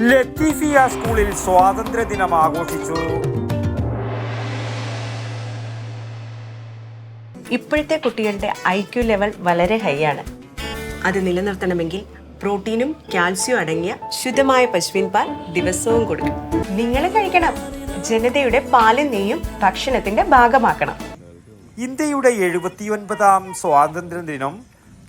ലത്തീഫിയ സ്കൂളിൽ സ്വാതന്ത്ര്യ ദിനം ആഘോഷിച്ചു. ഇപ്പോഴത്തെ കുട്ടികളുടെ ഐ ക്യു ലെവൽ വളരെ ഹൈ ആണ്. അത് നിലനിർത്തണമെങ്കിൽ പ്രോട്ടീനും കാൽസ്യവും അടങ്ങിയ ശുദ്ധമായ പശുവിൻ പാൽ ദിവസവും കൊടുക്കും നിങ്ങൾ കഴിക്കണം. ജനതയുടെ പാലും നെയ്യും ഭക്ഷണത്തിന്റെ ഭാഗമാക്കണം. ഇന്ത്യയുടെ എഴുപത്തിയൊൻപതാം സ്വാതന്ത്ര്യ ദിനം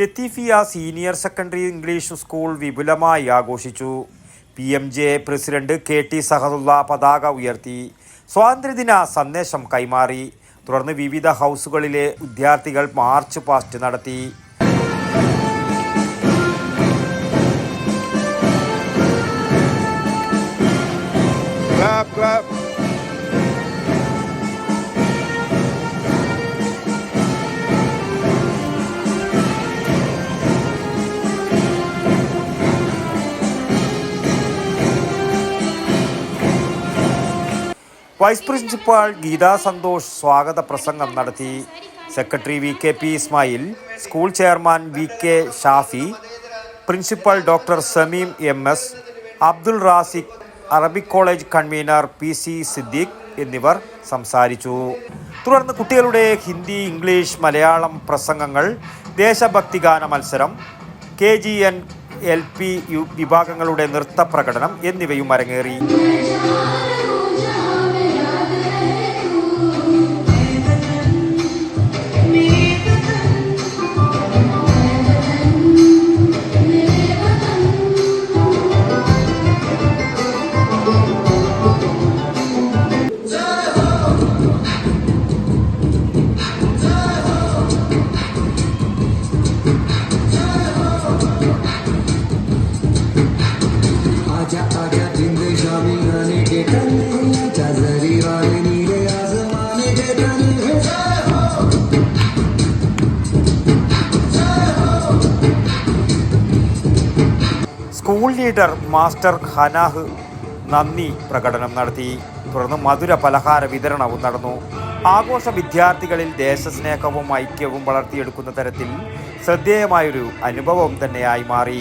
Lathifiya senior secondary English school വിപുലമായി ആഘോഷിച്ചു. P M J president K T Sahadulla പതാക ഉയർത്തി. സ്വാതന്ത്ര്യദിന സന്ദേശം കൈമാറി. തുടർന്ന് വിവിധ ഹൗസുകളിലെ വിദ്യാർത്ഥികൾ മാർച്ച് പാസ്റ്റ് നടത്തി. Clap, clap. Vice principal Geetha Santhosh സ്വാഗത പ്രസംഗം നടത്തി. Secretary V K P Ismail school chairman V K Shafi principal doctor Sameem M S Abdul Raziq Arabic college convener P C Siddique എന്നിവർ സംസാരിച്ചു. തുടർന്ന് കുട്ടികളുടെ Hindi English Malayalam പ്രസംഗങ്ങൾ ദേശഭക്തി ഗാന മത്സരം K G N L P U വിഭാഗങ്ങളുടെ നൃത്ത പ്രകടനം എന്നിവയും അരങ്ങേറി. സ്കൂൾ ലീഡർ മാസ്റ്റർ ഹനാഹ് നന്ദി പ്രകടനം നടത്തി. തുടർന്ന് മധുര പലഹാര വിതരണവും നടന്നു. ആഘോഷ വിദ്യാർത്ഥികളിൽ ദേശസ്നേഹവും ഐക്യവും വളർത്തിയെടുക്കുന്ന തരത്തിൽ ശ്രദ്ധേയമായൊരു അനുഭവം തന്നെയായി മാറി.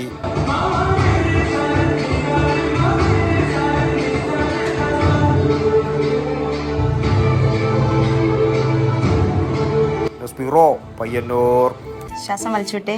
ബ്യൂറോ പയ്യന്നൂർ. ശ്വാസം വലിച്ചുവിട്ടെ.